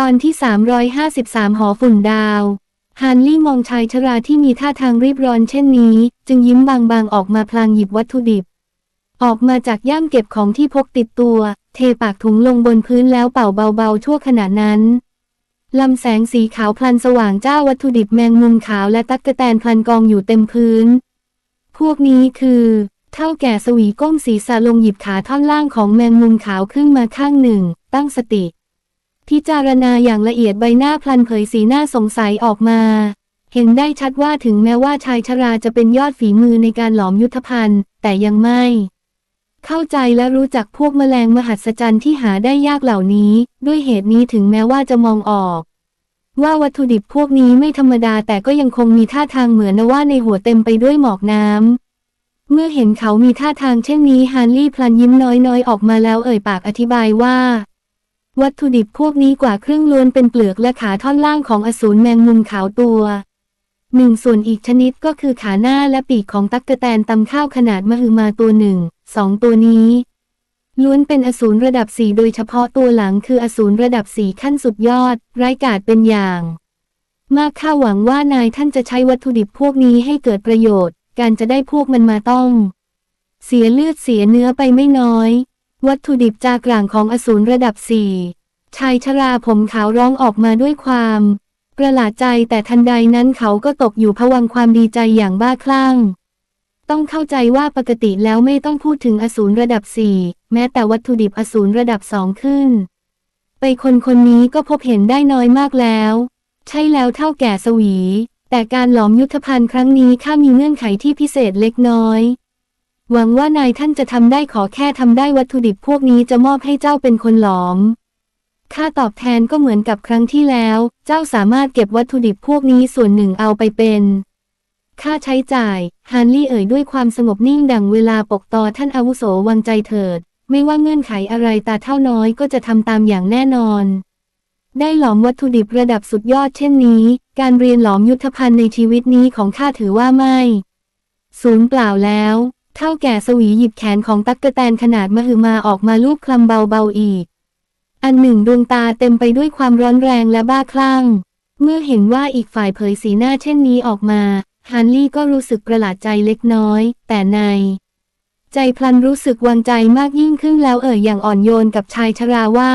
ตอนที่ 353 หอฝุ่นดาวฮันลี่มองชายชราที่มีท่าทางรีบร้อนเช่นนี้ จึงยิ้มบางๆ ออกมาพลางหยิบวัตถุดิบ ออกมาจากย่ามเก็บของที่พกติดตัว เทปากถุงลงบนพื้นแล้วเป่าเบาๆ ชั่วขณะนั้นลำแสงสีขาวพลันสว่างจ้าวัตถุดิบแมงมุมขาวและตั๊กแตนพลันกองอยู่เต็มพื้น พวกนี้คือเท่าแก่สวีก้มศีรษะลงหยิบขาท่อนล่างของแมงมุมขาวขึ้นมาข้างหนึ่ง ตั้งสติ พิจารณาอย่างละเอียดใบหน้าพลันเผยสีหน้าสงสัยออกมา เห็นได้ชัดว่าถึงแม้ว่าชายชราจะเป็นยอดฝีมือในการหลอมยุทธภัณฑ์ แต่ยังไม่ เข้าใจและรู้จักพวกแมลงมหัศจรรย์ที่หาได้ยากเหล่านี้ ด้วยเหตุนี้ถึงแม้ว่าจะมองออก ว่าวัตถุดิบพวกนี้ไม่ธรรมดาแต่ก็ยังคงมีท่าทางเหมือนว่าในหัวเต็มไปด้วยหมอกน้ำเมื่อเห็นเขามีท่าทางเช่นนี้ฮันลี่พลันยิ้มน้อยๆ ออกมาแล้วเอ่ยปากอธิบายว่า วัตถุดิบพวกนี้กว่าครึ่งล้วนเป็นเปลือกและขาท่อนล่างของอสูรแมงมุมขาวตัวหนึ่งส่วนอีกชนิดก็คือขาหน้าและปีกของตั๊กแตนตำข้าวขนาดมหึมาตัวหนึ่งสองตัวนี้ ล้วนเป็นอสูรระดับสี่โดยเฉพาะตัวหลังคืออสูรระดับสี่ขั้นสุดยอด ร้ายกาจเป็นอย่าง มากข้าหวังว่านายท่านจะใช้วัตถุดิบพวกนี้ให้เกิดประโยชน์ การจะได้พวกมันมาต้อง เสียเลือดเสียเนื้อไปไม่น้อย วัตถุดิบจากกลางของอสูรระดับสี่ชายชราผมขาวร้องออกมาด้วยความ ประหลาดใจแต่ทันใดนั้นเขาก็ตกอยู่ผวังค์ความดีใจอย่างบ้าคลั่ง ต้องเข้าใจว่าปกติแล้วไม่ต้องพูดถึงอสูรระดับสี่แม้แต่วัตถุดิบอสูรระดับสองขึ้น ไปคนคนนี้ก็พบเห็นได้น้อยมากแล้ว ใช่แล้วเท่าแก่สวี แต่การหลอมยุทธภัณฑ์ครั้งนี้ข้ามีเงื่อนไขที่พิเศษเล็กน้อย หวังว่านายท่านจะทำได้ขอแค่ทำได้วัตถุดิบพวกนี้จะมอบให้เจ้าเป็นคนหลอม ค่าตอบแทนก็เหมือนกับครั้งที่แล้ว เจ้าสามารถเก็บวัตถุดิบพวกนี้ส่วนหนึ่งเอาไปเป็น ค่าใช้จ่าย ฮานลี่เอ่ยด้วยความสงบนิ่งดังเวลาปกตอท่านอาวุโสวางใจเถิด ไม่ว่าเงื่อนไขอะไรตาเท่าน้อยก็จะทำตามอย่างแน่นอน ได้หลอมวัตถุดิบระดับสุดยอดเช่นนี้ การเรียนหลอมยุทธภัณฑ์ในชีวิตนี้ของข้าถือว่าไม่ศูนย์เปล่าแล้ว เท่าแก่สวีหยิบแขนของตั๊กกะแตนขนาดมหึมาออกมาลูบคลำเบาๆอีก อันหนึ่งดวงตาเต็มไปด้วยความร้อนแรงและบ้าคลั่ง เมื่อเห็นว่าอีกฝ่ายเผยสีหน้าเช่นนี้ออกมาฮันลี่ก็รู้สึกประหลาดใจเล็กน้อย แต่ใน ใจพลันรู้สึกวางใจมากยิ่งขึ้นแล้วเอ่ยอย่างอ่อนโยนกับชายชราว่า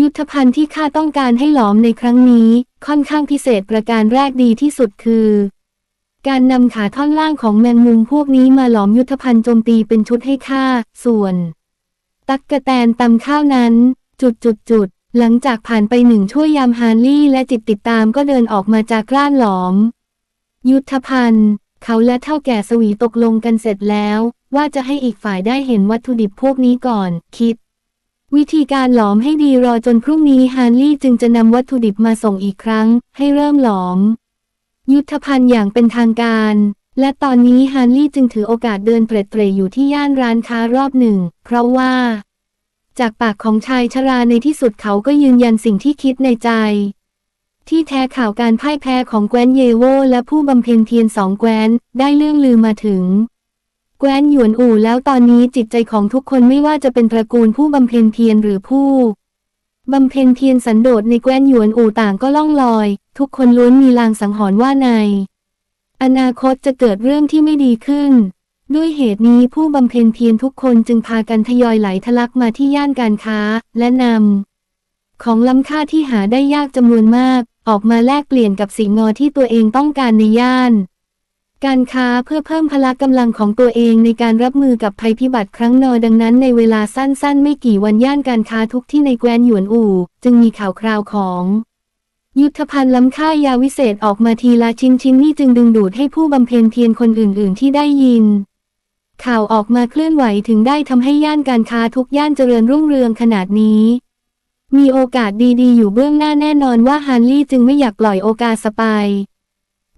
ยุทธภัณฑ์ที่ข้าต้องการให้หลอมในครั้งนี้ ค่อนข้างพิเศษประการแรกดีที่สุดคือ การนำขาท่อนล่างของแมงมุมพวกนี้มาหลอมยุทธภัณฑ์โจมตีเป็นชุดให้ข้า ส่วน ตักกะแตนตำข้าวนั้น จุดจุดจุด หลังจากผ่านไปหนึ่งช่วยยามฮาร์ลี่และจิตติดตามก็เดินออกมาจากกล้านหลอม ยุทธภัณฑ์ เขาและเท่าแก่สวีตกลงกันเสร็จแล้ว ว่าจะให้อีกฝ่ายได้เห็นวัตถุดิบพวกนี้ก่อน คิด วิธีการหลอมให้ดีรอจนพรุ่งนี้ฮาร์ลี่จึงจะนำวัตถุดิบมาส่งอีกครั้ง ให้เริ่มหลอม ยุทธภัณฑ์อย่างเป็นทางการ และตอนนี้ฮาร์ลี่จึงถือโอกาสเดินเตร็ดเตร่อยู่ที่ย่านร้านค้ารอบหนึ่ง เพราะว่า จากปากของชายชราในที่สุดเขาก็ยืนยันสิ่งที่คิดในใจ ที่แท้ข่าวการพ่ายแพ้ของแกวนเยโวและผู้บำเพ็ญเพียรสองแกวนได้เรื่องลือมาถึงแกวนหยวนอู่แล้วตอนนี้จิตใจของทุกคนไม่ว่าจะเป็นตระกูลผู้บำเพ็ญเพียรหรือผู้บำเพ็ญเพียรสันโดษในแกวนหยวนอู่ต่างก็ล่องลอย ทุกคนล้วนมีลางสังหรณ์ว่าใน อนาคตจะเกิดเรื่องที่ไม่ดีขึ้น ด้วยเหตุนี้ผู้บำเพ็ญเพียรทุกคนจึงพากันทยอยไหลทะลักมาที่ย่านการค้า และนำของล้ำค่าที่หาได้ยากจำนวนมาก ออกมาแลกเปลี่ยนกับสิ่งงอที่ตัวเองต้องการในย่าน การค้าเพื่อเพิ่มพละกำลังของตัวเองในการรับมือกับภัยพิบัติครั้งนอดังนั้นในเวลาสั้นๆ ไม่กี่วันย่านการค้าทุกที่ในแกวนหยวนอู่ จึงมีข่าวคราวของ ยุทธภัณฑ์ล้ำค่ายาวิเศษออกมาทีละชิ้นชิ้นนี่จึงดึงดูดให้ผู้บำเพ็ญเพียรคนอื่น ๆ ที่ได้ยิน ข่าวออกมาเคลื่อนไหวถึงได้ทำให้ย่านการค้าทุกย่านเจริญรุ่งเรืองขนาดนี้ มีโอกาสดีๆ อยู่เบื้องหน้าแน่นอนว่าฮันลี่จึงไม่อยากปล่อยโอกาสสไป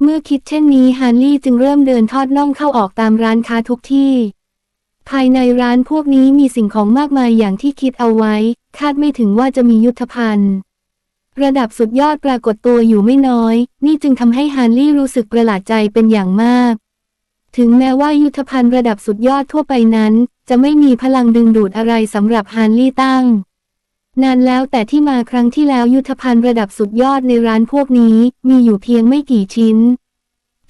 เมื่อคิดเช่นนี้ฮันลี่จึงเริ่มเดินทอดน่องเข้าออกตามร้านค้าทุกที่ ภายในร้านพวกนี้มีสิ่งของมากมายอย่างที่คิดเอาไว้ คาดไม่ถึงว่าจะมียุทธภัณฑ์ ระดับสุดยอดปรากฏตัวอยู่ไม่น้อย นี่จึงทำให้ฮันลี่รู้สึกประหลาดใจเป็นอย่างมาก ถึงแม้ว่ายุทธภัณฑ์ระดับสุดยอดทั่วไปนั้น จะไม่มีพลังดึงดูดอะไรสำหรับฮันลี่ตั้ง นานแล้วแต่ที่มาครั้งที่แล้วยุทธภัณฑ์ระดับสุดยอดในร้านพวกนี้มีอยู่เพียงไม่กี่ชิ้น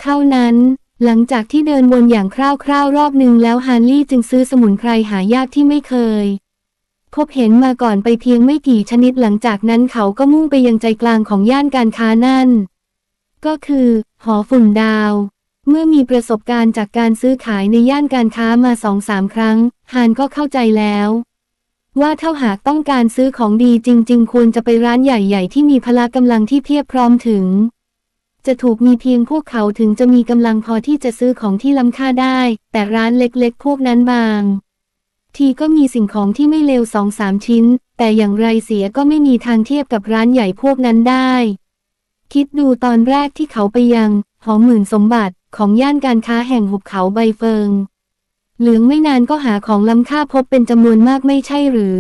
เท่านั้น หลังจากที่เดินวนอย่างคร่าวๆรอบหนึ่งแล้วฮานลี่จึงซื้อสมุนไพรหายากที่ไม่เคย พบเห็นมาก่อนไปเพียงไม่กี่ชนิดหลังจากนั้นเขาก็มุ่งไปยังใจกลางของย่านการค้านั่น ก็คือ หอฝุ่นดาว เมื่อมีประสบการณ์จากการซื้อขายในย่านการค้ามาสองสามครั้ง ฮานก็เข้าใจแล้ว ว่าถ้าหากต้องการซื้อของดีจริง ๆ ควรจะไปร้านใหญ่ ๆ ที่มีพละกำลังที่เพียบพร้อมถึง จะถูกมีเพียงพวกเขาถึงจะมีกำลังพอที่จะซื้อของที่ล้ำค่าได้ แต่ร้านเล็กๆ พวกนั้นบาง ทีก็มีสิ่งของที่ไม่เลวสองสามชิ้น แต่อย่างไรเสียก็ไม่มีทางเทียบกับร้านใหญ่พวกนั้นได้ คิดดูตอนแรกที่เขาไปยังหอหมื่นสมบัติของย่านการค้าแห่งหุบเขาใบเฟิง เหลืองไม่นานก็หาของล้ำค่าพบเป็นจำนวนมากไม่ใช่หรือ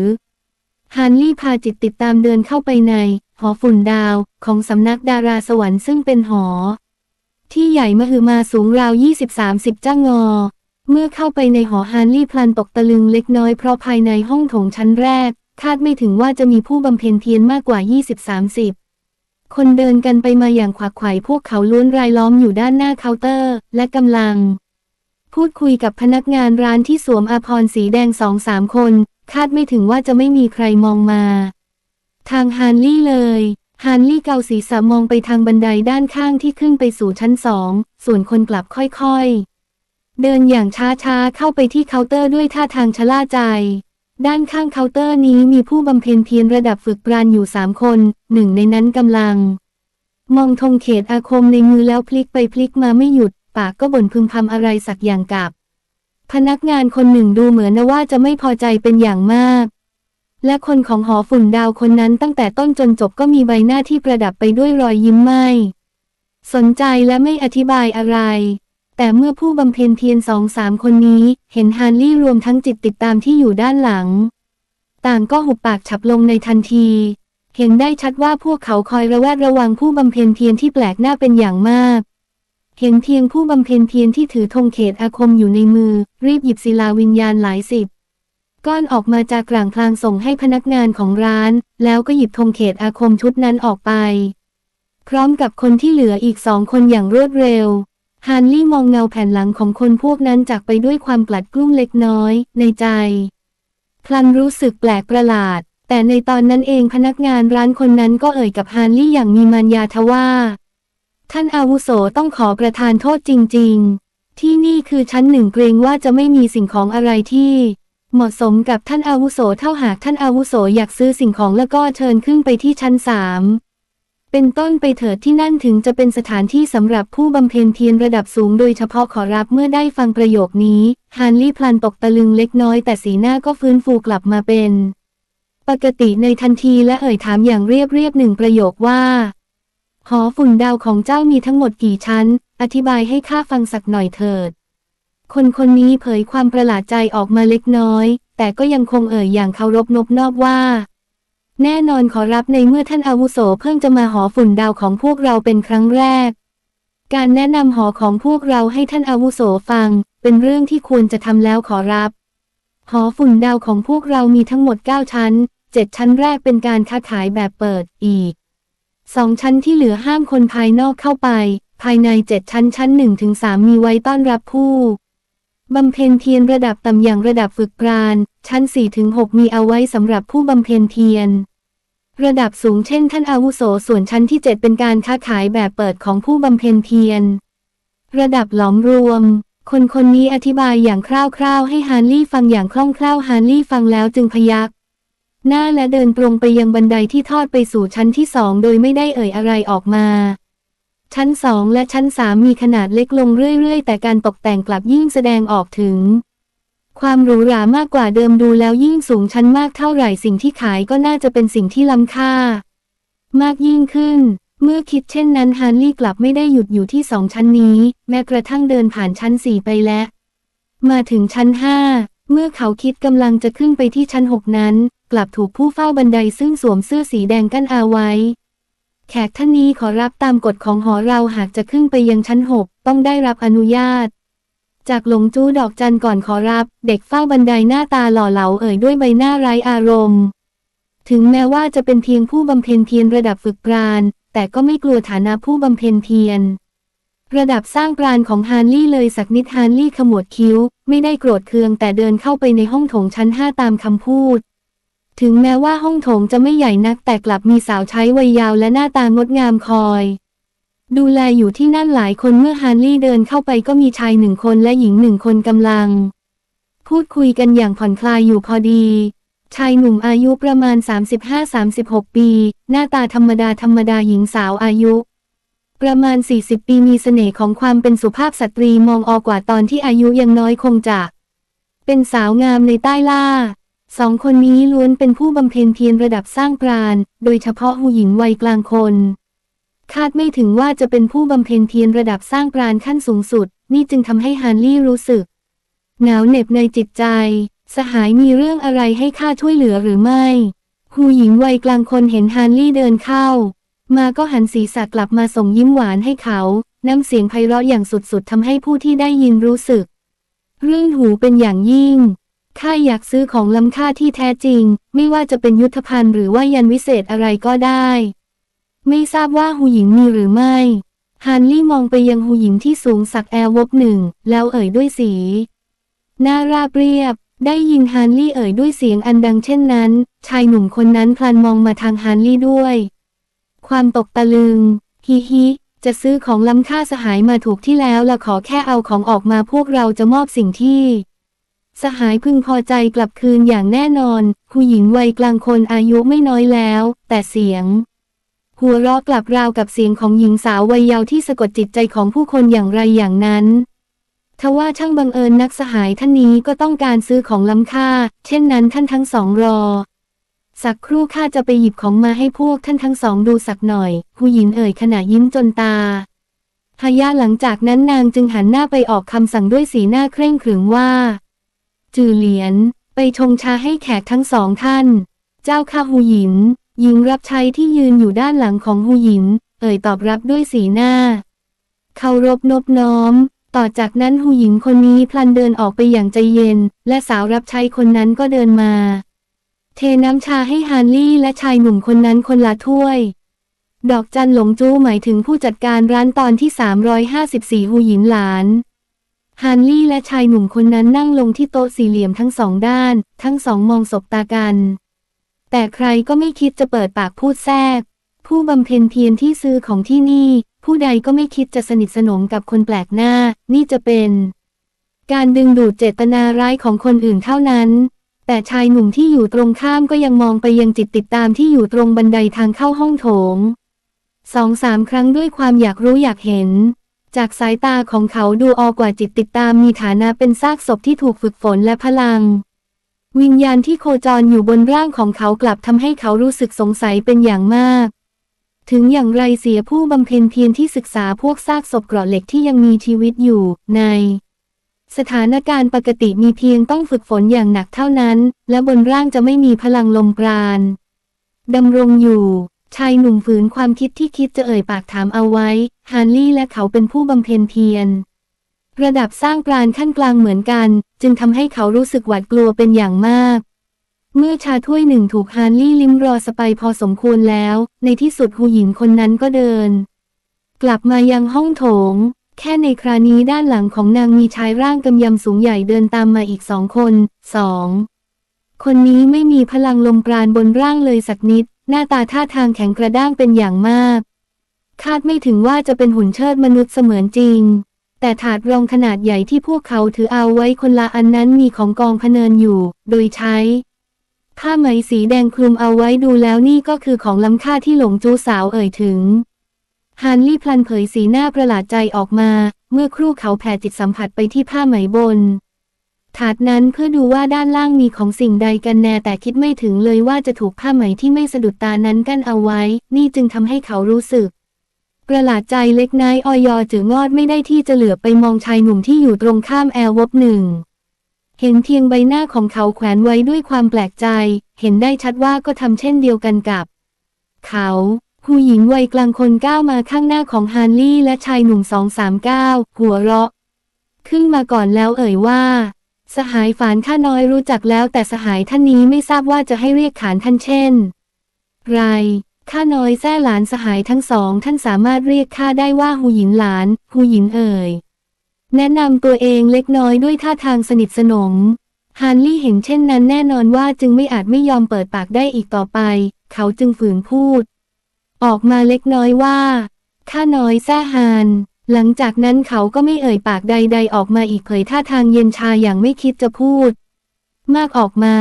ฮานลี่พาจิตติดตามเดินเข้าไปใน หอฝุ่นดาวของสำนักดาราสวรรค์ซึ่งเป็นหอ ที่ใหญ่มหึมาสูงราว 20-30จ้างอ เมื่อเข้าไปในหอฮานลี่พลันตกตะลึงเล็กน้อยเพราะภายในห้องโถงชั้นแรก คาดไม่ถึงว่าจะมีผู้บำเพ็ญเพียรมากกว่า 20-30 คนเดินกันไปมาอย่างขวักไขว่พวกเขาล้วนรายล้อมอยู่ด้านหน้าเคาน์เตอร์ และกำลัง พูดคุยกับพนักงานร้านที่สวมอาภรสีแดงสองสามคน คาดไม่ถึงว่าจะไม่มีใครมองมา ทางฮานลี่เลยฮานลี่เกาศีรษะมองไปทางบันไดด้านข้างที่ขึ้นไปสู่ชั้นสอง ส่วนคนกลับค่อยๆ เดินอย่างช้าๆ เข้าไปที่เคาน์เตอร์ด้วยท่าทางชะล่าใจ ด้านข้างเคาน์เตอร์นี้มีผู้บำเพ็ญเพียรระดับฝึกปราณอยู่สามคน หนึ่งในนั้นกำลัง มองธงเขตอาคมในมือแล้วพลิกไปพลิกมาไม่หยุด ปากก็บ่นพึมพำอะไรสักอย่างกับ พนักงานคนหนึ่งดูเหมือนนะว่าจะไม่พอใจเป็นอย่างมาก และคนของหอฝุ่นดาวคนนั้นตั้งแต่ต้นจนจบก็มีใบหน้าที่ประดับไปด้วยรอยยิ้มไม่ สนใจและไม่อธิบายอะไร แต่เมื่อผู้บำเพ็ญเพียรสองสามคนนี้ เห็นฮานลี่รวมทั้งจิตติดตามที่อยู่ด้านหลัง ต่างก็หุบปากฉับลงในทันที เห็นได้ชัดว่าพวกเขาคอยระแวดระวังผู้บำเพ็ญเพียรที่แปลกหน้าเป็นอย่างมาก เห็นเพียงผู้บำเพ็ญเพียรที่ถือธงเขตอาคมอยู่ในมือ รีบหยิบศิลาวิญญาณหลายสิบก้อนออกมาจากกลางพลางส่งให้พนักงานของร้าน แล้วก็หยิบธงเขตอาคมชุดนั้นออกไป พร้อมกับคนที่เหลืออีกสองคนอย่างรวดเร็ว ฮานลี่มองเงาแผ่นหลังของคนพวกนั้นจากไปด้วยความกลัดกลุ้มเล็กน้อย ในใจ พลันรู้สึกแปลกประหลาด แต่ในตอนนั้นเองพนักงานร้านคนนั้นก็เอ่ยกับฮานลี่อย่างมีมารยาทว่า ท่านอาวุโสต้องขอประทานโทษจริง ๆ ที่นี่คือชั้นหนึ่งเกรงว่าจะไม่มีสิ่งของอะไรที่ เหมาะสมกับท่านอาวุโสเท่าหากท่านอาวุโสอยากซื้อสิ่งของแล้วก็เชิญขึ้นไปที่ชั้นสาม เป็นต้นไปเถิดที่นั่นถึงจะเป็นสถานที่สำหรับผู้บำเพ็ญเพียรระดับสูงโดยเฉพาะขอรับเมื่อได้ฟังประโยคนี้ ฮานลี่พลันตกตะลึงเล็กน้อยแต่สีหน้าก็ฟื้นฟูกลับมาเป็น ปกติในทันทีและเอ่ยถามอย่างเรียบเรียบหนึ่งประโยคว่า หอฝุ่นดาวของเจ้ามีทั้งหมดกี่ชั้น อธิบายให้ข้าฟังสักหน่อยเถิด คนคนนี้เผยความประหลาดใจออกมาเล็กน้อย แต่ก็ยังคงเอ่ยอย่างเคารพนบนอบว่า แน่นอนขอรับในเมื่อท่านอาวุโสเพิ่งจะมาหอฝุ่นดาวของพวกเราเป็นครั้งแรก การแนะนำหอของพวกเราให้ท่านอาวุโสฟัง เป็นเรื่องที่ควรจะทำแล้วขอรับ หอฝุ่นดาวของพวกเรามีทั้งหมด 9 ชั้น 7 ชั้นแรกเป็นการค้าขายแบบเปิดอีกสองชั้นที่เหลือห้ามคนภายนอกเข้าไป ภายใน 7 ชั้นชั้น1ถึง3มีไว้ต้อนรับผู้บำเพ็ญเพียรระดับต่ำอย่างระดับฝึกปราณ ชั้น 4-6 มีเอาไว้สำหรับผู้บำเพ็ญเพียร ระดับสูงเช่นท่านอาวุโสส่วนชั้นที่ 7 เป็นการค้าขายแบบเปิดของผู้บำเพ็ญเพียร ระดับหลอมรวม คนคนนี้อธิบายอย่างคร่าวๆ ให้ฮานลี่ฟังอย่างคล่องแคล่วฮานลี่ฟังแล้วจึงพยักหน้าและเดินตรงไปยังบันไดที่ทอดไปสู่ชั้นที่สองโดยไม่ได้เอ่ยอะไรออกมา ชั้นสองและชั้นสามมีขนาดเล็กลงเรื่อยๆ แต่การตกแต่งกลับยิ่งแสดงออกถึง ความหรูหรามากกว่าเดิมดูแล้วยิ่งสูงชั้นมากเท่าไหร่สิ่งที่ขายก็น่าจะเป็นสิ่งที่ล้ำค่า มากยิ่งขึ้น เมื่อคิดเช่นนั้นฮานลี่กลับไม่ได้หยุดอยู่ที่สองชั้นนี้ แม้กระทั่งเดินผ่านชั้นสี่ไปแล้ว มาถึงชั้นห้าเมื่อเขาคิดกำลังจะขึ้นไปที่ชั้นหกนั้น กลับถูกผู้เฝ้าบันไดซึ่งสวมเสื้อสีแดงกั้นอาไว้ แขกท่านนี้ขอรับตามกฎของหอเราหากจะขึ้นไปยังชั้นหกต้องได้รับอนุญาต จากหลงจู้ดอกจันก่อนขอรับ เด็กเฝ้าบันไดหน้าตาหล่อเหลาเอ่ยด้วยใบหน้าไร้อารมณ์ ถึงแม้ว่าจะเป็นเพียงผู้บำเพ็ญเพียรระดับฝึกปราณ แต่ก็ไม่กลัวฐานะผู้บำเพ็ญเพียร ระดับสร้างปราณของฮาร์ลี่เลยสักนิดฮาร์ลี่ขมวดคิ้ว ไม่ได้โกรธเคืองแต่เดินเข้าไปในห้องโถงชั้นห้าตามคำพูด ถึงแม้ว่าห้องโถงจะไม่ใหญ่นักแต่กลับมีสาวใช้วัยยาวและหน้าตางดงามคอย ดูแลอยู่ที่นั่นหลายคนเมื่อฮาร์ลี่เดินเข้าไปก็มีชายหนึ่งคนและหญิงหนึ่งคนกำลัง พูดคุยกันอย่างผ่อนคลายอยู่พอดี ชายหนุ่มอายุประมาณ 35-36 ปี หน้าตาธรรมดาธรรมดาหญิงสาวอายุ ประมาณ 40 ปีมีเสน่ห์ของความเป็นสุภาพสตรีมองออกกว่าตอนที่อายุยังน้อยคงจะ เป็นสาวงามในใต้ล่าสองคนนี้ล้วนเป็นผู้บำเพ็ญเพียรระดับสร้างปราณ โดยเฉพาะหูหญิงวัยกลางคน คาดไม่ถึงว่าจะเป็นผู้บำเพ็ญเพียรระดับสร้างปราณขั้นสูงสุด นี่จึงทำให้ฮาร์ลี่รู้สึก หนาวเหน็บในจิตใจ สหายมีเรื่องอะไรให้ข้าช่วยเหลือหรือไม่หูหญิงวัยกลางคนเห็นฮาร์ลี่เดินเข้า มาก็หันศีรษะกลับมาส่งยิ้มหวานให้เขา น้ำเสียงไพเราะอย่างสุดๆทำให้ผู้ที่ได้ยินรู้สึก เรื่องหูเป็นอย่างยิ่งข้าอยากซื้อของล้ำค่าที่แท้จริง ไม่ว่าจะเป็นยุทธภัณฑ์หรือว่ายันวิเศษอะไรก็ได้ ไม่ทราบว่าหูหญิงมีหรือไม่ฮันลี่มองไปยังหูหญิงที่สูงสักแอร์วบหนึ่ง แล้วเอ่ยด้วยสีหน้าราบเรียบ ได้ยินฮันลี่เอ่ยด้วยเสียงอันดังเช่นนั้น ชายหนุ่มคนนั้นพลันมองมาทางฮันลี่ด้วย ความตกตะลึง ฮิฮิ จะซื้อของล้ำค่าสหายมาถูกที่แล้วละขอแค่เอาของออกมาพวกเราจะมอบสิ่งที่ สหายพึงพอใจกลับคืนอย่างแน่นอน ผู้หญิงวัยกลางคนอายุไม่น้อยแล้ว แต่เสียง หัวเราะกลับราวกับเสียงของหญิงสาววัยเยาว์ที่สะกดจิตใจของผู้คนอย่างไรอย่างนั้น ทว่าช่างบังเอิญนักสหายท่านนี้ก็ต้องการซื้อของล้ำค่า เช่นนั้นท่านทั้งสองรอ สักครู่ข้าจะไปหยิบของมาให้พวกท่านทั้งสองดูสักหน่อย ผู้หญิงเอ่ยขณะยิ้มจนตาฮายาหลังจากนั้นนางจึงหันหน้าไปออกคำสั่งด้วยสีหน้าเคร่งขรึมว่า จือเหลียน ไปชงชาให้แขกทั้งสองท่าน เจ้าข้าหูหยิน หญิงรับใช้ที่ยืนอยู่ด้านหลังของหูหยิน เอ่ยตอบรับด้วยสีหน้า เคารพนบน้อม ต่อจากนั้นหูหญิงคนนี้พลันเดินออกไปอย่างใจเย็น และสาวรับใช้คนนั้นก็เดินมา เทน้ำชาให้ฮานลี่และชายหนุ่มคนนั้นคนละถ้วย ดอกจันหลงจู้หมายถึงผู้จัดการร้านตอนที่ 354หูหยินหลานฮานลี่และชายหนุ่มคนนั้นนั่งลงที่โต๊ะสี่เหลี่ยมทั้งสองด้าน ทั้งสองมองสบตากัน แต่ใครก็ไม่คิดจะเปิดปากพูดแทรก ผู้บำเพ็ญเพียรที่ซื้อของที่นี่ ผู้ใดก็ไม่คิดจะสนิทสนมกับคนแปลกหน้า นี่จะเป็น การดึงดูดเจตนาร้ายของคนอื่นเท่านั้น แต่ชายหนุ่มที่อยู่ตรงข้ามก็ยังมองไปยังจิตติดตามที่อยู่ตรงบันไดทางเข้าห้องโถงสองสามครั้งด้วยความอยากรู้อยากเห็น จากสายตาของเขาดูออกกว่าจิตติดตามมีฐานะเป็นซากศพที่ถูกฝึกฝนและพลัง วิญญาณที่โคจรอยู่บนร่างของเขากลับทำให้เขารู้สึกสงสัยเป็นอย่างมาก ถึงอย่างไรเสียผู้บำเพ็ญเพียรที่ศึกษาพวกซากศพเกราะเหล็กที่ยังมีชีวิตอยู่ ใน สถานการณ์ปกติมีเพียงต้องฝึกฝนอย่างหนักเท่านั้น และบนร่างจะไม่มีพลังลมปราณดำรงอยู่ ชายหนุ่มฝืนความคิดที่คิดจะเอ่ยปากถามเอาไว้ ฮานลี่และเขาเป็นผู้บำเพ็ญเพียร ระดับสร้างปราณขั้นกลางเหมือนกัน จึงทำให้เขารู้สึกหวาดกลัวเป็นอย่างมาก เมื่อชาถ้วยหนึ่งถูกฮานลี่ลิ้มรอสไปพอสมควรแล้ว ในที่สุดหูหญิงคนนั้นก็เดิน กลับมายังห้องโถง แค่ในครานี้ด้านหลังของนางมีชายร่างกำยำสูงใหญ่เดินตามมาอีกสองคนสองคนนี้ไม่มีพลังลมปราณบนร่างเลยสักนิด หน้าตาท่าทางแข็งกระด้างเป็นอย่างมาก คาดไม่ถึงว่าจะเป็นหุ่นเชิดมนุษย์เสมือนจริง แต่ถาดรองขนาดใหญ่ที่พวกเขาถือเอาไว้คนละอันนั้นมีของกองพเนินอยู่ โดยใช้ผ้าไหมสีแดงคลุมเอาไว้ดูแล้วนี่ก็คือของล้ำค่าที่หลงจูสาวเอ่ยถึงฮานลี่พลันเผยสีหน้าประหลาดใจออกมา เมื่อครู่เขาแผ่จิตสัมผัสไปที่ผ้าไหมบน ถาดนั้นเพื่อดูว่าด้านล่างมีของสิ่งใดกันแน่แต่คิดไม่ถึงเลยว่าจะถูกผ้าไหมที่ไม่สะดุดตานั้นกั้นเอาไว้ นี่จึงทำให้เขารู้สึก ประหลาดใจเล็กน้อยออยอจืองอดไม่ได้ที่จะเหลือไปมองชายหนุ่มที่อยู่ตรงข้ามแอลวบหนึ่ง เห็นเพียงใบหน้าของเขาแขวนไว้ด้วยความแปลกใจ เห็นได้ชัดว่าก็ทำเช่นเดียวกันกับ เขา ผู้หญิงวัยกลางคนก้าวมาข้างหน้าของฮานลี่และชายหนุ่มสองสามก้าวหัวเราะ ขึ้นมาก่อนแล้วเอ่ยว่า สหายฝานข้าน้อยรู้จักแล้วแต่สหายท่านนี้ไม่ทราบว่าจะให้เรียกขานท่านเช่น ไร ข้าน้อยแซ่หลานสหายทั้งสองท่านสามารถเรียกข้าได้ว่าหูหยินหลานหูหยินเอ่ย แนะนำตัวเองเล็กน้อยด้วยท่าทางสนิทสนม ฮานลี่เห็นเช่นนั้นแน่นอนว่าจึงไม่อาจไม่ยอมเปิดปากได้อีกต่อไป เขาจึงฝืนพูด ออกมาเล็กน้อยว่าข้าน้อยแซ่ฮาน หลังจากนั้นเขาก็ไม่เอ่ยปากใด ๆ ออกมาอีกเผยท่าทางเย็นชาอย่างไม่คิดจะพูด มากออกมา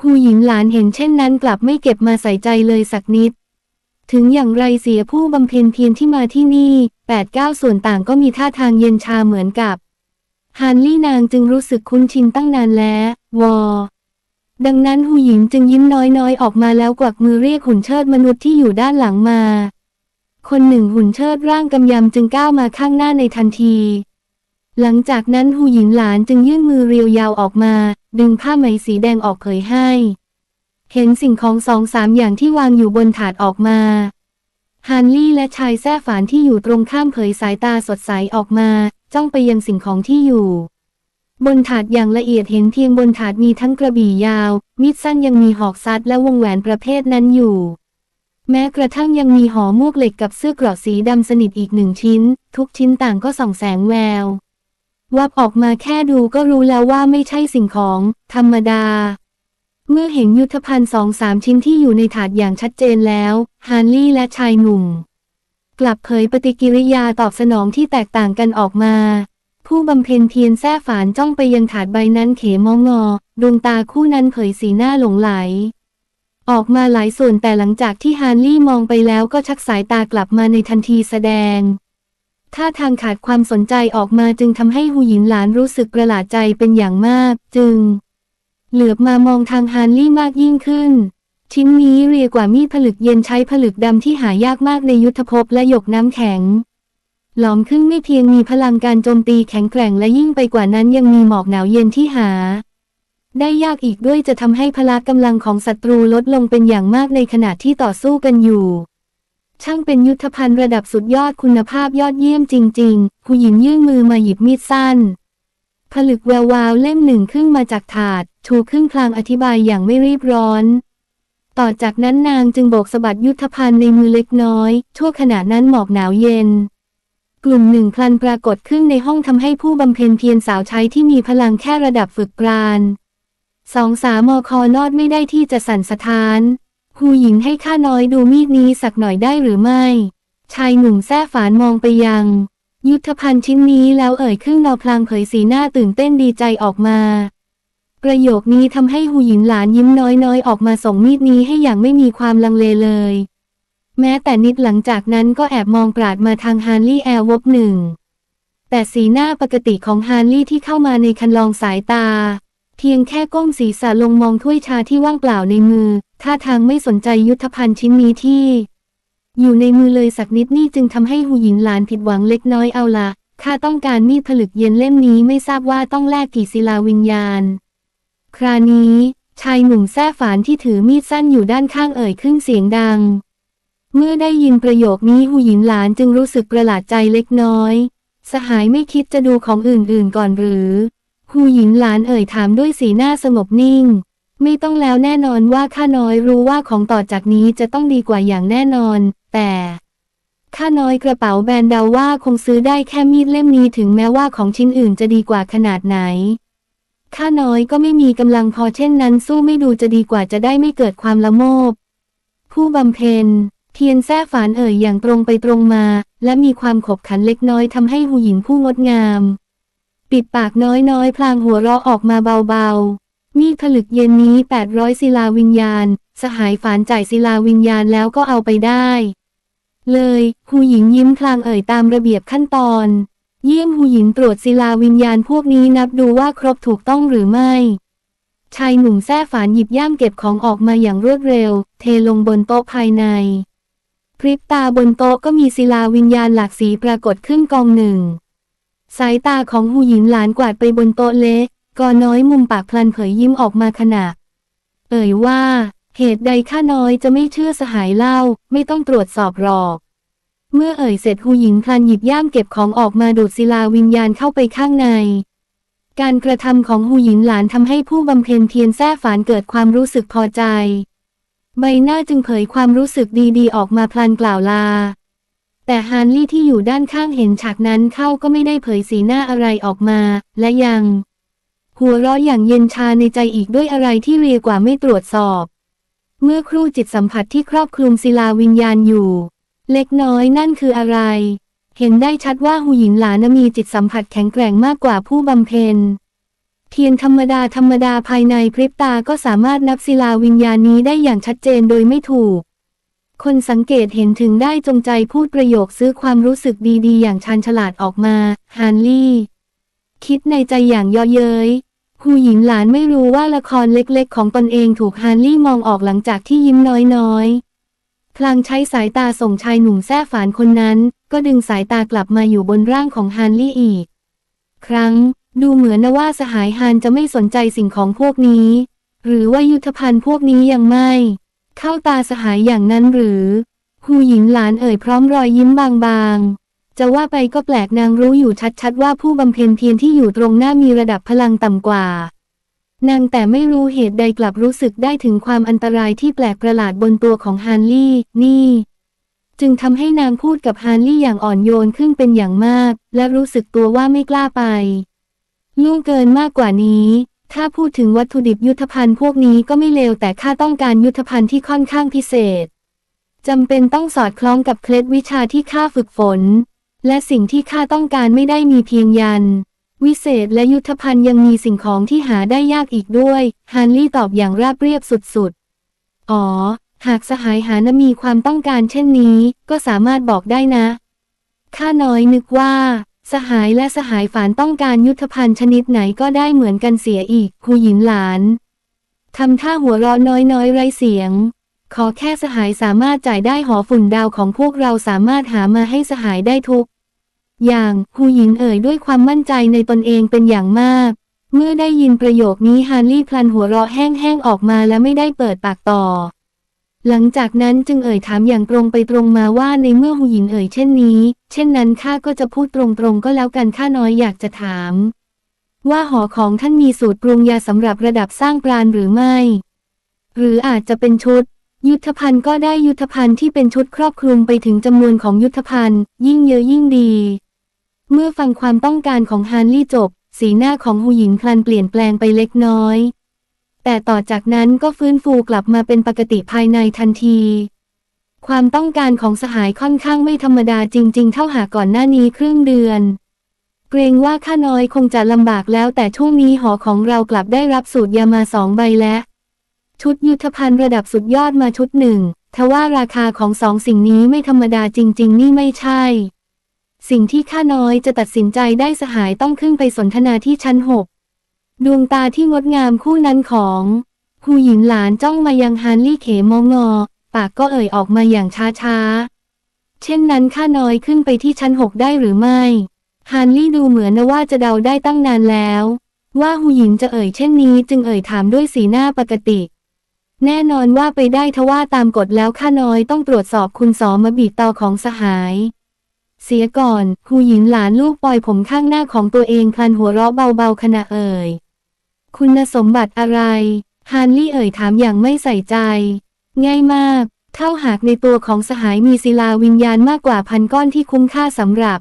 หูหญิงหลานเห็นเช่นนั้นกลับไม่เก็บมาใส่ใจเลยสักนิด ถึงอย่างไรเสียผู้บำเพ็ญเพียรที่มาที่นี่แปดเก้าส่วนต่างก็มีท่าทางเย็นชาเหมือนกับฮานลี่นางจึงรู้สึกคุ้นชินตั้งนานแล้ววอดังนั้นหูหญิงจึงยิ้มน้อยๆ ออกมาแล้วกวักมือเรียกหุ่นเชิดมนุษย์ที่อยู่ด้านหลังมา คนหนึ่งหุ่นเชิดร่างกำยำจึงก้าวมาข้างหน้าในทันที หลังจากนั้นหูหญิงหลานจึงยื่นมือเรียวยาวออกมา ดึงผ้าไหมสีแดงออกเผยให้ เห็นสิ่งของสองสามอย่างที่วางอยู่บนถาดออกมาฮานลี่และชายแท้ฝานที่อยู่ตรงข้ามเผยสายตาสดใสออกมา จ้องไปยังสิ่งของที่อยู่ บนถาดอย่างละเอียดเห็นเพียงบนถาดมีทั้งกระบี่ยาว มีดสั้นยังมีหอกซัดและวงแหวนประเภทนั้นอยู่ แม้กระทั่งยังมีหอมวกเหล็กกับเสื้อเกราะสีดำสนิทอีกหนึ่งชิ้น ทุกชิ้นต่างก็ส่องแสงแวววับออกมาแค่ดูก็รู้แล้วว่าไม่ใช่สิ่งของ ธรรมดา เมื่อเห็นยุทธภัณฑ์สองสามชิ้นที่อยู่ในถาดอย่างชัดเจนแล้ว ฮานลี่และชายหนุ่ม กลับเผยปฏิกิริยาตอบสนองที่แตกต่างกันออกมา ผู้บำเพ็ญเพียรแท้ฝานจ้องไปยังถาดใบนั้นเขมองงอ ดวงตาคู่นั้นเผยสีหน้าหลงไหล ออกมาหลายส่วนแต่หลังจากที่ฮานลี่มองไปแล้วก็ชักสายตากลับมาในทันทีแสดงท่าทางขาดความสนใจออกมาจึงทำให้หูหยินหลานรู้สึกประหลาดใจเป็นอย่างมาก จึง เหลือบมามองทางฮานลี่มากยิ่งขึ้น ชิ้นนี้เรียกว่ามีดผลึกเย็นใช้ผลึกดำที่หายากมากในยุทธภพและหยกน้ำแข็ง หลอมขึ้นไม่เพียงมีพลังการโจมตีแข็งแกร่งและยิ่งไปกว่านั้นยังมีหมอกหนาวเย็นที่หา ได้ยากอีกด้วยจะทำให้พละกำลังของศัตรูลดลงเป็นอย่างมากในขณะที่ต่อสู้กันอยู่ช่างเป็นยุทธภัณฑ์ระดับสุดยอดคุณภาพยอดเยี่ยมจริงๆ ผู้หญิงยื่นมือมาหยิบมีดสั้น ผลึกแวววาวเล่มหนึ่งขึ้นมาจากถาด ชูขึ้นพลางอธิบายอย่างไม่รีบร้อน ต่อจากนั้นนางจึงโบกสะบัดยุทธภัณฑ์ในมือเล็กน้อยชั่วขณะนั้นหมอกหนาวเย็น กลุ่มหนึ่งพลันปรากฏขึ้นในห้องทำให้ผู้บำเพ็ญเพียรสาวใช้ที่มีพลังแค่ระดับฝึกปราณสองสามอคอนอดไม่ได้ที่จะสั่นสะท้านหูหญิงให้ข้าน้อยดูมีดนี้สักหน่อยได้หรือไม่ ชายหนุ่มแท้ฝานมองไปยัง ยุทธภัณฑ์ชิ้นนี้แล้วเอ่ยขึ้นเงาพลางเผยสีหน้าตื่นเต้นดีใจออกมา ประโยคนี้ทำให้หูหญิงหลานยิ้มน้อยๆ ออกมาส่งมีดนี้ให้อย่างไม่มีความลังเลเลย แม้แต่นิดหลังจากนั้นก็แอบมองปราดมาทางฮานลี่แอร์วบหนึ่ง แต่สีหน้าปกติของฮานลี่ที่เข้ามาในคันลองสายตา เพียงแค่ก้มศีรษะลงมองถ้วยชาที่ว่างเปล่าในมือ ท่าทางไม่สนใจยุทธภัณฑ์ชิ้นนี้ที่ อยู่ในมือเลยสักนิดนี่จึงทำให้หูหญิงหลานผิดหวังเล็กน้อยเอาละข้าต้องการมีดผลึกเย็นเล่มนี้ไม่ทราบว่าต้องแลกกี่ศิลาวิญญาณ คราวนี้ ชายหนุ่มแท้ฝานที่ถือมีดสั้นอยู่ด้านข้างเอ่ยขึ้นเสียงดัง เมื่อได้ยินประโยคนี้หูหญิงหลานจึงรู้สึกประหลาดใจเล็กน้อย สหายไม่คิดจะดูของอื่นๆก่อนหรือหูหญิงหลานเอ่ยถามด้วยสีหน้าสงบนิ่ง ไม่ต้องแล้วแน่นอนว่าข้าน้อยรู้ว่าของต่อจากนี้จะต้องดีกว่าอย่างแน่นอน แต่ข้าน้อยกระเป๋าแบรนด์เดาว่าคงซื้อได้แค่มีดเล่มนี้ถึงแม้ว่าของชิ้นอื่นจะดีกว่าขนาดไหน ข้าน้อยก็ไม่มีกำลังพอเช่นนั้นสู้ไม่ดูจะดีกว่าจะได้ไม่เกิดความละโมบ ผู้บำเพ็ญเทียนแท้ฝานเอ่ยอย่างตรงไปตรงมา และมีความขบขันเล็กน้อยทำให้หูหญิงผู้งดงาม ปิดปากน้อยๆ พลางหัวเราะออกมาเบาๆ มีผลึกเย็นนี้ 800ศิลาวิญญาณ สหายฝานจ่ายศิลาวิญญาณแล้วก็เอาไปได้ เลยหูหญิงยิ้มพลางเอ่ยตามระเบียบขั้นตอน เยี่ยมหูหญิงตรวจศิลาวิญญาณพวกนี้นับดูว่าครบถูกต้องหรือไม่ ชายหนุ่มแท้ฝานหยิบย่ามเก็บของออกมาอย่างรวดเร็ว เทลงบนโต๊ะภายใน พริบตาบนโต๊ะก็มีศิลาวิญญาณหลากสีปรากฏขึ้นกองหนึ่ง สายตาของหูหญิงหลานกวาดไปบนโต๊ะเล็กกอน้อยมุมปากพลันเผยยิ้มออกมาขณะ เอ่ยว่า เหตุใดข้าน้อยจะไม่เชื่อสหายเล่า ไม่ต้องตรวจสอบหรอก เมื่อเอ่ยเสร็จหูหญิงพลันหยิบย่ามเก็บของออกมาดูดศิลาวิญญาณเข้าไปข้างใน การกระทำของหูหญิงหลานทำให้ผู้บำเพ็ญเพียรแท้ฝานเกิดความรู้สึกพอใจ ใบหน้าจึงเผยความรู้สึกดีๆ ออกมาพลันกล่าวลา แต่ฮานลี่ที่อยู่ด้านข้างเห็นฉากนั้นเข้าก็ไม่ได้เผยสีหน้าอะไรออกมา และยัง หัวเราะอย่างเย็นชาในใจอีกด้วยอะไรที่เรียกว่าไม่ตรวจสอบ เมื่อครู่จิตสัมผัสที่ครอบคลุมศิลาวิญญาณอยู่ เล็กน้อยนั่นคืออะไร เห็นได้ชัดว่าหูหยินหลานมีจิตสัมผัสแข็งแกร่งมากกว่าผู้บำเพ็ญ เทียนธรรมดาธรรมดาภายในพริบตาก็สามารถนับศิลาวิญญาณนี้ได้อย่างชัดเจนโดยไม่ถูก คนสังเกตเห็นถึงได้จงใจพูดประโยคซื้อความรู้สึกดีๆ อย่างชาญฉลาดออกมา ฮานลี่ คิดในใจอย่างเย่อเย้ยผู้หญิงหลานไม่รู้ว่าละครเล็กๆ ของตนเองถูกฮานลี่มองออกหลังจากที่ยิ้มน้อยๆ พลางใช้สายตาส่งชายหนุ่มแท้ฝานคนนั้น ก็ดึงสายตากลับมาอยู่บนร่างของฮานลี่อีก ครั้ง ดูเหมือนนะว่าสหายฮานจะไม่สนใจสิ่งของพวกนี้ หรือว่ายุทธภัณฑ์พวกนี้ยังไม่ เข้าตาสหายอย่างนั้นหรือผู้หญิงหลานเอ่ยพร้อมรอยยิ้มบางๆ จะว่าไปก็แปลกนางรู้อยู่ชัดๆ ว่าผู้บำเพ็ญเพียรที่อยู่ตรงหน้ามีระดับพลังต่ำกว่า นางแต่ไม่รู้เหตุใดกลับรู้สึกได้ถึงความอันตรายที่แปลกประหลาดบนตัวของฮานลี่ นี่ จึงทำให้นางพูดกับฮานลี่อย่างอ่อนโยนขึ้นเป็นอย่างมาก และรู้สึกตัวว่าไม่กล้าไปล่วงเกินมากกว่านี้ ถ้าพูดถึงวัตถุดิบยุทธภัณฑ์พวกนี้ก็ไม่เลวแต่ข้าต้องการยุทธภัณฑ์ที่ค่อนข้างพิเศษจำเป็นต้องสอดคล้องกับเคล็ดวิชาที่ข้าฝึกฝน และสิ่งที่ข้าต้องการไม่ได้มีเพียงยัน วิเศษและยุทธภัณฑ์ยังมีสิ่งของที่หาได้ยากอีกด้วยฮานลี่ตอบอย่างราบเรียบสุดๆ อ๋อ หากสหายหานมีความต้องการเช่นนี้ ก็สามารถบอกได้นะ ข้าน้อยนึกว่า สหายและสหายฝานต้องการยุทธภัณฑ์ชนิดไหนก็ได้เหมือนกันเสียอีกครูหญินหลาน ทำท่าหัวเราะน้อยๆ ไรเสียง ขอแค่สหายสามารถจ่ายได้หอฝุ่นดาวของพวกเราสามารถหามาให้สหายได้ทุก อย่างผู้หญิงเอ่ยด้วยความมั่นใจในตนเองเป็นอย่างมาก เมื่อได้ยินประโยคนี้ฮานลี่พลันหัวเราะแห้งๆออกมาและไม่ได้เปิดปากต่อ หลังจากนั้นจึงเอ่ยถามอย่างตรงไปตรงมาว่าในเมื่อหูหญิงเอ่ยเช่นนี้ เช่นนั้นข้าก็จะพูดตรงๆก็แล้วกันข้าน้อยอยากจะถาม ว่าหอของท่านมีสูตรปรุงยาสำหรับระดับสร้างปราณหรือไม่ หรืออาจจะเป็นชุดยุทธภัณฑ์ก็ได้ยุทธภัณฑ์ที่เป็นชุดครอบคลุมไปถึงจำนวนของยุทธภัณฑ์ ยิ่งเยอะยิ่งดี เมื่อฟังความต้องการของฮานลี่จบ สีหน้าของหูหญิงพลันเปลี่ยนแปลงไปเล็กน้อย แต่ต่อจากนั้นก็ฟื้นฟูกลับมาเป็นปกติภายในทันที ความต้องการของสหายค่อนข้างไม่ธรรมดาจริง ๆ เท่าหาก่อนหน้านี้ครึ่งเดือน เกรงว่าข้าน้อยคงจะลำบากแล้วแต่ช่วงนี้หอของเรากลับได้รับสูตรยามาสองใบแล้วชุดยุทธภัณฑ์ระดับสุดยอดมาชุดหนึ่งทว่าราคาของสองสิ่งนี้ไม่ธรรมดาจริง ๆ นี่ไม่ใช่ สิ่งที่ข้าน้อยจะตัดสินใจได้สหายต้องขึ้นไปสนทนาที่ชั้นหกดวงตาที่งดงามคู่นั้นของผู้หญิงหลานจ้องมายังฮานลี่เขมองงอ ปากก็เอ่ยออกมาอย่างช้าๆเช่นนั้นข้าน้อยขึ้นไปที่ชั้นหกได้หรือไม่ฮานลี่ดูเหมือนนะว่าจะเดาได้ตั้งนานแล้ว ว่าหูหญิงจะเอ่ยเช่นนี้จึงเอ่ยถามด้วยสีหน้าปกติ แน่นอนว่าไปได้ทว่าตามกฎแล้วข้าน้อยต้องตรวจสอบคุณสอมาบีตอของสหาย เสียก่อนหูหญิงหลานลูกปล่อยผมข้างหน้าของตัวเองพลันหัวเราะเบาๆขณะเอ่ย คุณสมบัติอะไร ฮานลี่เอ่ยถามอย่างไม่ใส่ใจ ง่ายมาก เท่าหากในตัวของสหายมีศิลาวิญญาณมากกว่าพันก้อนที่คุ้มค่าสำหรับ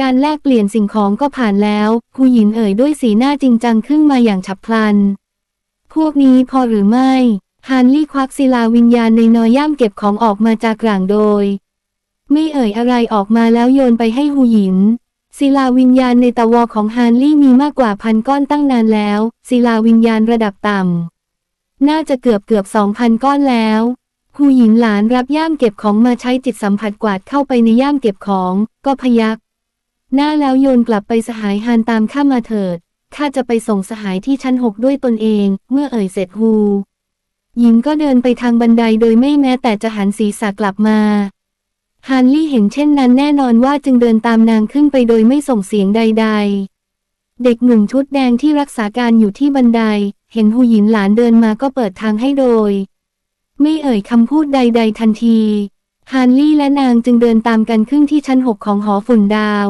การแลกเปลี่ยนสิ่งของก็ผ่านแล้วผู้หญิงเอ่ยด้วยสีหน้าจริงจังขึ้นมาอย่างฉับพลัน พวกนี้พอหรือไม่ ฮานลี่ควักศิลาวิญญาณในนอย่ามเก็บของออกมาจากกลางโดย ไม่เอ่ยอะไรออกมาแล้วโยนไปให้หูหยิน ศิลาวิญญาณในตะวอของฮานลี่มีมากกว่าพันก้อนตั้งนานแล้ว ศิลาวิญญาณระดับต่ำ น่าจะเกือบเกือบสองพันก้อนแล้วหูหญินหลานรับย่ามเก็บของมาใช้จิตสัมผัสกวาดเข้าไปในย่ามเก็บของ ก็พยัก หน้าแล้วโยนกลับไปสหายฮานตามข้ามาเถิดข้าจะไปส่งสหายที่ชั้นหกด้วยตนเอง เมื่อเอ่ยเสร็จฮูหญิงก็เดินไปทางบันไดโดยไม่แม้แต่จะหันศีรษะกลับมา ฮันลี่เห็นเช่นนั้นแน่นอนว่าจึงเดินตามนางขึ้นไปโดยไม่ส่งเสียงใด ๆ เด็กหนุ่มชุดแดงที่รักษาการอยู่ที่บันได เห็นหูหยินหลานเดินมาก็เปิดทางให้โดย ไม่เอ่ยคำพูดใด ๆ ทันทีฮันลี่และนางจึงเดินตามกันขึ้นที่ชั้นหกของหอฝุ่นดาว